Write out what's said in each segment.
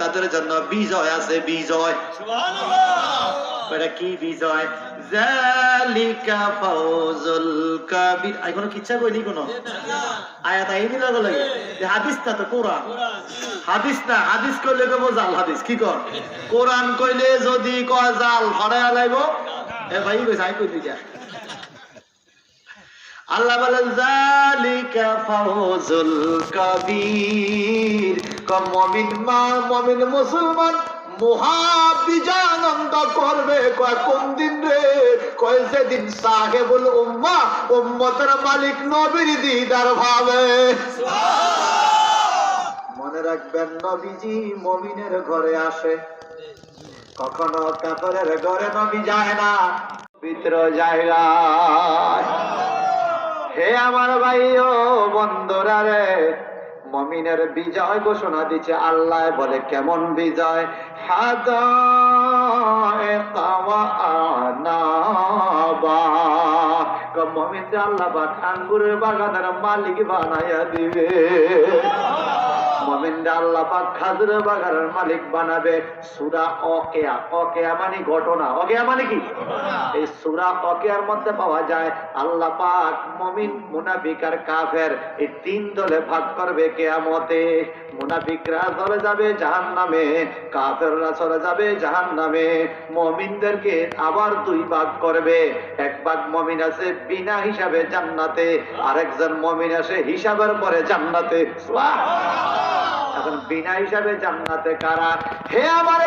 তাদের জন্য বিজয় আছে বিজয়। এটা কি বিজয়? জালিকা ফাউজুল কাবির। আই কোনো কিচ্ছা কইলি কোনো আয়াত আইনি লাগে লাগে হাদিস না তো কোরআন। হাদিস না হাদিস কইলে কব জাল হাদিস কি কর? কোরআন কইলে যদি কয় জাল হরায়া লাইব? এ ভাই কইছে আই কই দিয়া আল্লাহ বলেন জালিকা ফাউজুল কাবীর। কম মুমিন মা মুমিন মুসলমান মহা বিজয়ানন্দ করবে কয় কোন দিন রে? কয় যেদিন সাহেবুল উম্মা উম্মতের মালিক নবীর দিদার ভাবে। মনে রাখবেন নবীজি মমিনের ঘরে আসে। কখনো কাপড়ের ঘরে নবী যায় না ভিতর জায়গায় হে আমার ভাই ও বন্ধুরা রে। মমিনের বিজয় ঘোষণা দিচ্ছে আল্লাহ, বলে কেমন বিজয়? মমিন আল্লাহ বা আঙ্গুরের বাগানের মালিক বানাইয়া দিবে। মমিন আল্লাহ পাক খাজুরের বাগানের মালিক বানাবে। সুরা অকেয়া। অকেয়া মানে ঘটনা। অকেয়া মানে কি? এই সুরা অকেয়ার মধ্যে পাওয়া যায় আল্লাহ পাক মমিন মুনাফিক আর কাফের এই তিন দলে ভাগ করবে কেয়ামতে। মুনাফিকরা চলে যাবে জাহান নামে কাফেররা চলে যাবে জাহান নামে মমিনদেরকে আবার দুই ভাগ করবে। এক ভাগ মমিন আছে বিনা হিসাবে জান্নাতে আরেকজন মমিন আছে হিসাবের পরে জান্নাতে। বিনা হিসাবে জান্নাতে কারা? হে আমার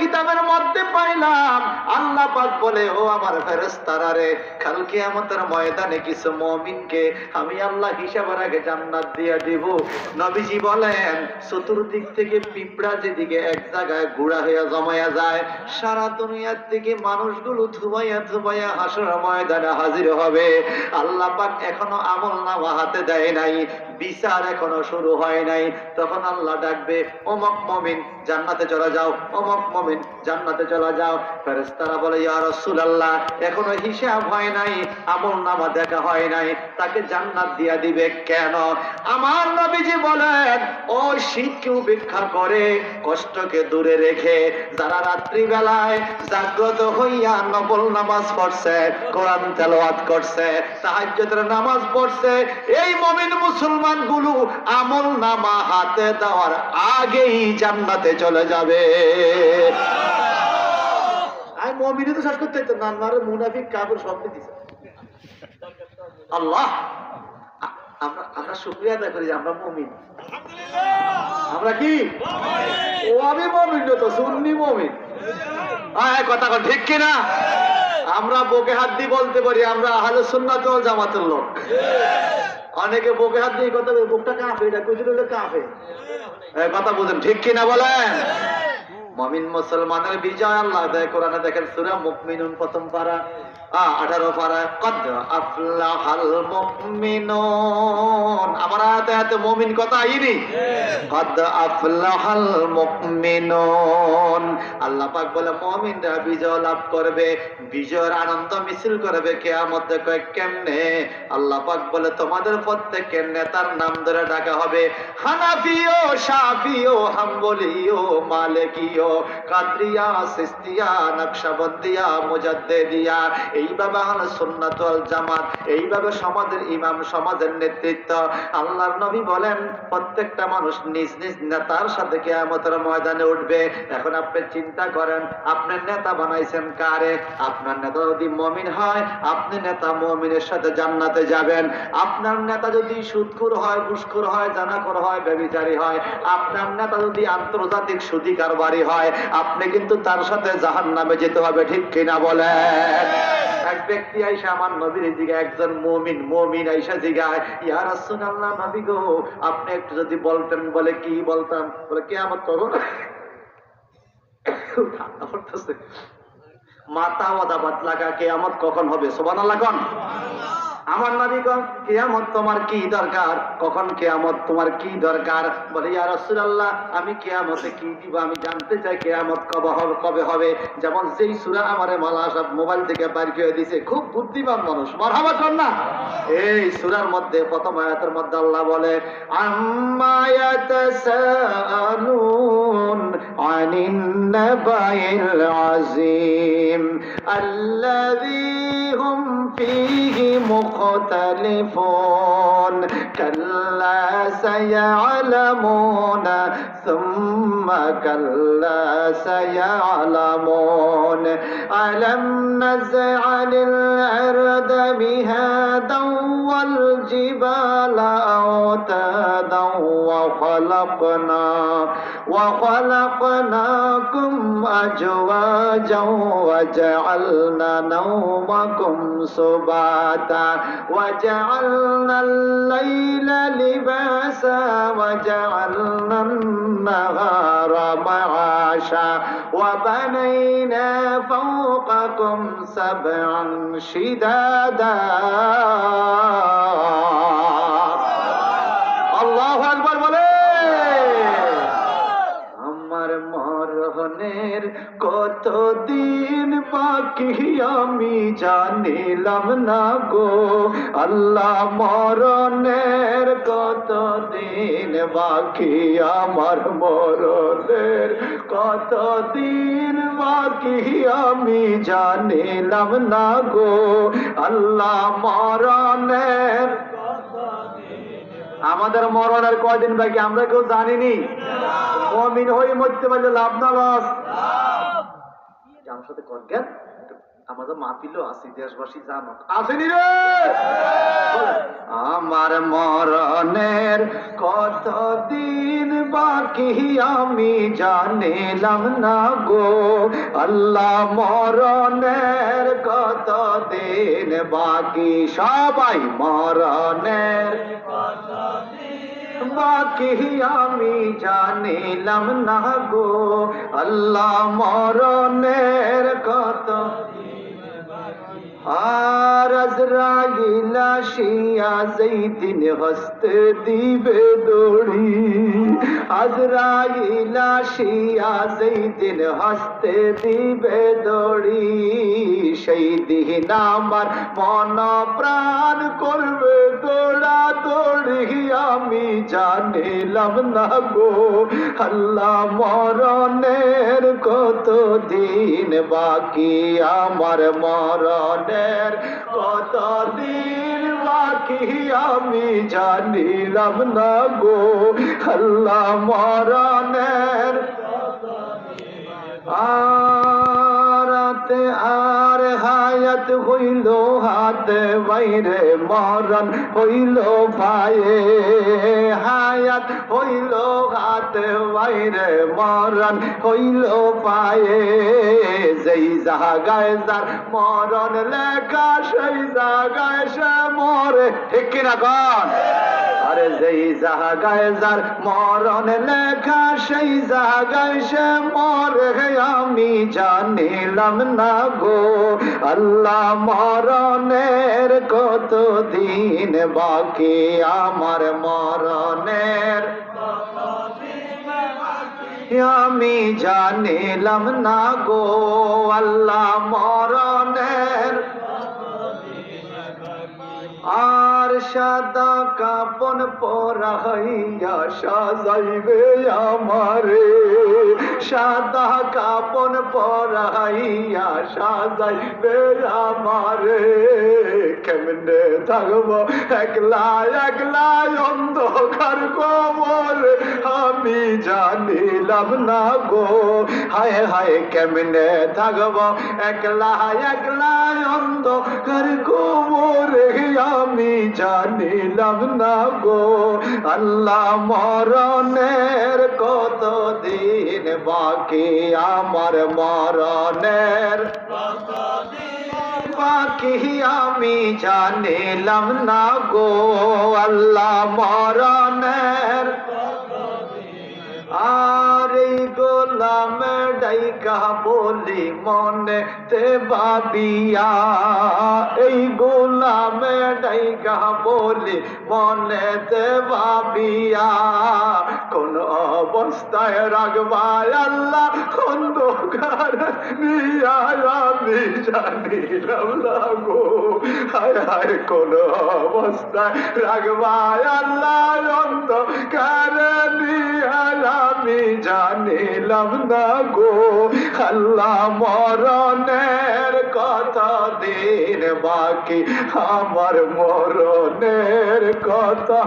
কিতাবের মধ্যে পাইলাম। আল্লাহ পাক বলে, ও আমার রে ময়দানে কিছু মুমিনকে আমি আল্লাহ হিসাবের আগে জান্নাত দিয়ে দিব। নবীজি বলেন, চতুর্দিক থেকে পিঁপড়া যেদিকে এক জায়গায় গুড়া হইয়া জমায়া যায়, সারা দুনিয়ার থেকে মানুষগুলো ধুবাইয়া ধুবাইয়া হাসর ময়দানে হাজির হবে। আল্লাহ পাক এখনও আমল নামা হাতে দেয় নাই। বিচার এখনও শুরু হয় নাই। তখন আল্লাহ ডাকবে, অমক মমিন, জান্নাতে চলে যাও, অমক মমিন, জান্নাতে চলে যাও। ফেরেশতারা বলে, ইয়া রাসূলুল্লাহ, এখনও হিসাব হয় নাই, আমল নামা দেখা হয় নাই। তাকে জান্নাত দিয়া দিবে কেন? আমার নবীজি বলেন, ও শীতকে উপেক্ষা করে, কষ্টকে দূরে রেখে, যারা রাত্রি বেলায় জাগ্রত হইয়া নফল নামাজ পড়ছে, কোরআন তেলাওয়াত করছে, তাহাজ্জুদের নামাজ পড়ছে, এই মুমিন মুসলমান গুলো আমল নামা হাতে দেওয়ার আগেই জান্নাতে চলে যাবে। আমি মমিনে তো শেষ করতে হইতো না আমার মুনাফিক কাপড় সব দিছে। আল্লাহ আমরা আমরা শুক্রিয়া আদায় করি আমরা মমিন। আমরা কি? ও আমি মমিন তো সুন্নি মমিন। হ্যাঁ কথা ঠিক কিনা? আমরা বোকে হাত দিয়ে বলতে পারি আমরা আহলে সুন্নাত ওয়াল জামাতের লোক। অনেকে বোকে হাত দিয়ে কথা বলে বুকটা কাঁপে এটা কুচুর কাঁপে। এই কথা বুঝেন ঠিক কি না বলেন মমিন মুসলমানের বিজয় আল্লাহ দেয় কোরআনে দেখেন সূরা মুমিনুন প্রথম পারা। আঠারো পারা কদ আফলাহাল মুমিনুন। আমার আয়াতে আয়াতে মুমিন কথা আইনি কদ আফলাহাল মুমিনুন। আল্লাহ পাক বলে মুমিনরা বিজয় লাভ করবে বিজয়ের আনন্দ মিছিল করবে কিয়ামতে কয় কেমনে? আল্লাহ পাক বলে তোমাদের প্রত্যেকের নেতার নাম ধরে ডাকা হবে। হানাফিও শাফিও হাম্বলিও মালিকিও কাদরিয়া সিস্তিয়া নকশবন্দিয়া মুজাদ্দিদিয়া এইভাবে আহলে সুন্নাত ওয়াল জামাত, এইভাবে সমাজের ইমাম, সমাজের নেতৃত্ব, আল্লাহর নবী বলেন, প্রত্যেকটা মানুষ নিজ নিজ নেতার সাথে কিয়ামতের ময়দানে উঠবে। এখন আপনি চিন্তা করেন আপনার নেতা বানাইছেন কারে? আপনার নেতা যদি মমিন হয়, আপনি নেতা মমিনের সাথে জান্নাতে যাবেন। আপনার নেতা যদি সুদখোর হয়, ঘুষখোর হয়, জানাখোর হয়, ব্যভিচারী হয়, আপনার নেতা যদি আন্তর্জাতিক সুদী কারবারি হয়, আপনি কিন্তু তার সাথে জাহান নামে যেতে হবে, ঠিক কিনা বলেন? এক ব্যক্তি আইসা আমার নবীর দিকে, একজন মমিন মমিন আইসা জিগায়, ইয়া রাসূলুল্লাহ, নবী গো, আপনি একটু যদি বলতেন, বলে কি বলতাম? বলে কে আমার করো ঠান্ডা পড়তেছে মাথা ওদাবাদ লাগা, কেয়ামত কখন হবে? সোবানাল্লাহ কন? আমার নবীগণ, কেয়ামত তোমার কি দরকার? কখন কেয়ামত তোমার কি দরকার? বলে, ইয়া রাসূলুল্লাহ, আমি কেয়ামতে কি দিব? আমি জানতে চাই কেয়ামত কবে হবে কবে হবে। যেমন যেই সূরা আমারে মালা সাহেব মোবাইল থেকে বের করে দিয়েছে খুব বুদ্ধিমান মানুষ। মারহাবা কর না। এই সূরার মধ্যে, প্রথম আয়াতের মধ্যে আল্লাহ বলে, আম্মা ইয়াতাসালুন আনিন নাবাইল আযীম আল্লাযী হুম فيه مختلفون كلا سيعلمون ثم كلا سيعلمون. ألم نجعل الأرض مهادا والجبال أوتادا وخلقنا وخلقناكم أزواجا وجعلنا نومكم سباتا وجعلنا الليل لباسا وجعلنا النهار معاشا وبنينا فوقكم سبعا شدادا আমি জানিলাম না গো আল্লাহ মরণের কত দিন বাকি? আমার মরণের কত দিন বাকি? আমি জানিলাম না গো আল্লাহ মরণের আমাদের মরণের কয়দিন বাকি? আমরা কেউ জানিনি? মমিন হয়ে মরতে পারলে লাভ না লস আমার সাথে করবেন আমাদের মাহফিলও আছে দেশবাসী জানো আসেনি রে! আমার মরণের কত দিন বাকি আমি জানিলাম না গো। আল্লাহ মরণের কত দিন বাকি সবাই মরণের বাকি আমি জানিলাম না গো। আল্লাহ মরণের কত আর আজরাগিলা শিয়া যেই দিন হস্তে দিবে দড়ি। আজরাইল আসিয়া যেই দিন হস্তে দিবে দড়ি সেই দিন আমার মন প্রাণ করবে দৌড়া দৌড়ি। আমি জানিলাম না গো, আল্লাহ মরণের কত দিন বাকি? আমার মরণের কত দিন বাকি আমি জানিলাম না গো। আল্লাহ মরণের আরাতে আর হায়াত হইল হাতে বাইরে, মরণ হইল পায়ে। হায়াত হইল হাতে বাইরে, মরণ হইল পায়ে। যেই জাগায় যার মরণ লেখা, সেই জাগায় ঠিক কিনা কন আরে যেই জাগায় যার মরণ লেখা, সেই জাগায় সে মরে আমি জানিলাম না গো। আল্লাহ মরণের কত দিন বাকি, আমার মরণের আমি জানিলাম না গো। আল্লাহ মরণের আর সাদা কাপন পরাইয়া সাজাইবে আমারে। সাদা কাপন পরাইয়া সাজাইবে আমারে। কেমনে থাকব? একলা একলা অন্ধকার কবর। আমি জানিলাম না গো। হায় হায়, কেমনে থাকব? একলা একলা অন্ধকার কবরে আমি জানিলাম না গো। আল্লাহ মরণের কত দিন বাকি? আমার মরণের বাকি আমি জানিলাম না গো। আল্লাহ মরণের আর এই গোলাম ডাইকা বলি মনে তে বাবিয়া এই গোলাম ডাইকা বলি মনে তে বাবিয়া কোন অবস্থায় রাখবায় আল্লাহ, অন্ধকার নিয়া আমি জানিলাম গো। হায় হায়, কোন অবস্থায় রাখবায় আল্লাহ, অন্ধকার জানিলাম না গো আল্লাহ মরণের কথা দিন বাকি, আমার মরণের কথা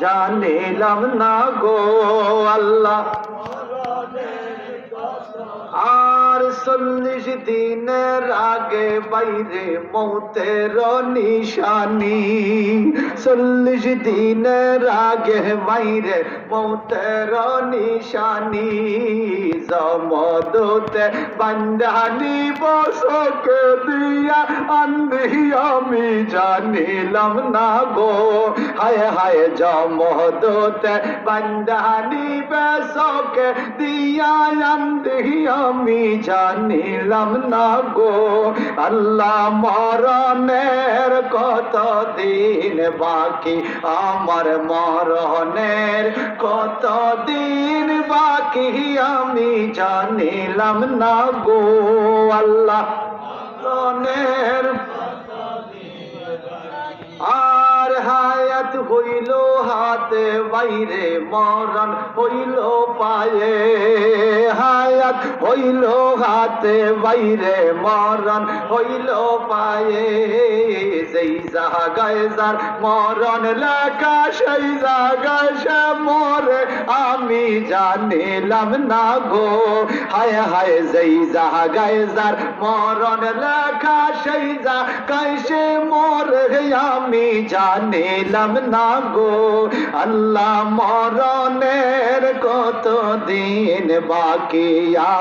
জানিলাম না গো আল্লাহ। আর চল্লিশ দিনের আগে বাইরে মৌতের নিশানি। চল্লিশ দিনের আগে বাইরে মৌতের নিশানি। জমদতে বান্ধানি বসকে দিয়া আন্ধি আমি, জানিলাম না গো। হায় হায় জমদতে বান্ধানি বসকে দিয়া আন্ধি আমি জানিলাম না গো, আল্লাহ মরণের কত দিন বাকি? আমার মরণের কত দিন বাকি? আমি জানিলাম না গো, আল্লাহ মরণের আর হায়াত হইল হাতে বাইরে, মরণ হইল পায়ে। হায়াত হইল হাতে বাইরে মরণ, হইল পায়ে যেই জাগায় যার মরণ লেখা, সেই জাগায় সে মরে। আমি জানিলাম না গো, হায় হায় যেই জাগায় যার মরণ লেখা, সেই জাগায় সে মরে। আমি জানিলাম না গো, আল্লাহ মরণের কত দিন বাকি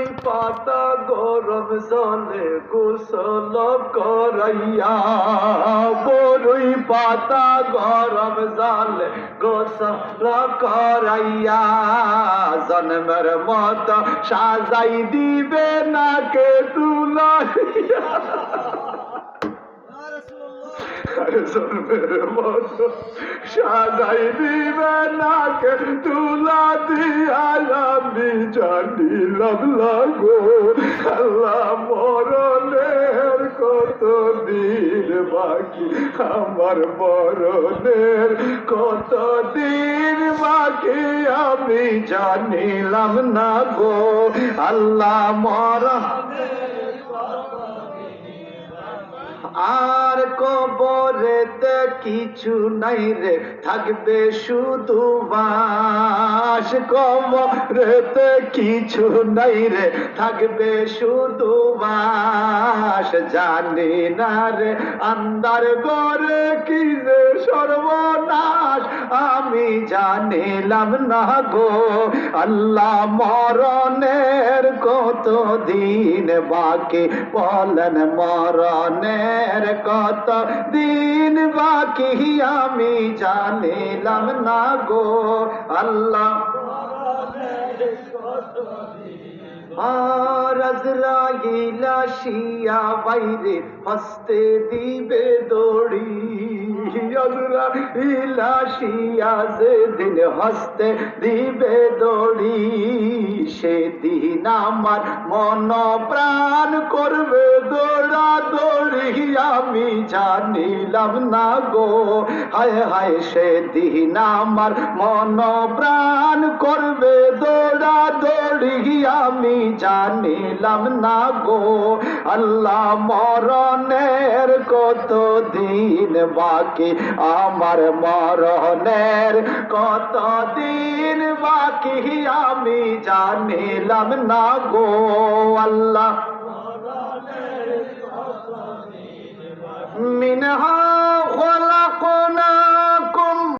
বরুই পাতা গরম জলে গোসল করাইয়া বড়ই পাতা গরম জলে গোসল করাইয়া, জন্মের মত সাজাই দিবে নাকে তুলাইয়া জন্মের মতো সাজাই দিবে নাকে তুলা দিয়া আমি জানিলাম লাগো আল্লাহ মরণের কত দিন বাকি আমার মরণের কত দিন বাকি আমি জানিলাম না গো, আল্লাহ মরণ আর কবরেতে কিছু নাই রে, থাকবে শুধু বাস। কবরেতে কিছু নাই রে, থাকবে শুধু বাস। জানি না রে আন্দার গরে কি যে সর্বনাশ। আমি জানিলাম না গো, আল্লাহ মরণের কত দিন বাকি? বলেন মরণের কত দিন বাকি আমি জানিলাম না গো আল্লাহ আর আজরাইলা শিয়া বাইরে হস্তে দিবে দড়ি শিয়া যেদিন হস্তে দিবে দড়ি, সেদিন আমার মন প্রাণ করবে দৌড়া দৌড়ি। আমি জানিলাম না গো, হায় হায় সেদিন আমার মন প্রাণ করবে দৌড়া দৌড়ি। আমি জানিলাম না গো, আল্লাহ মরণের কত দিন বাকি বাকি আমার মরণের কতদিন বাকি আমি জানিলাম না গো আল্লাহ। মিনহা খোলা কোনা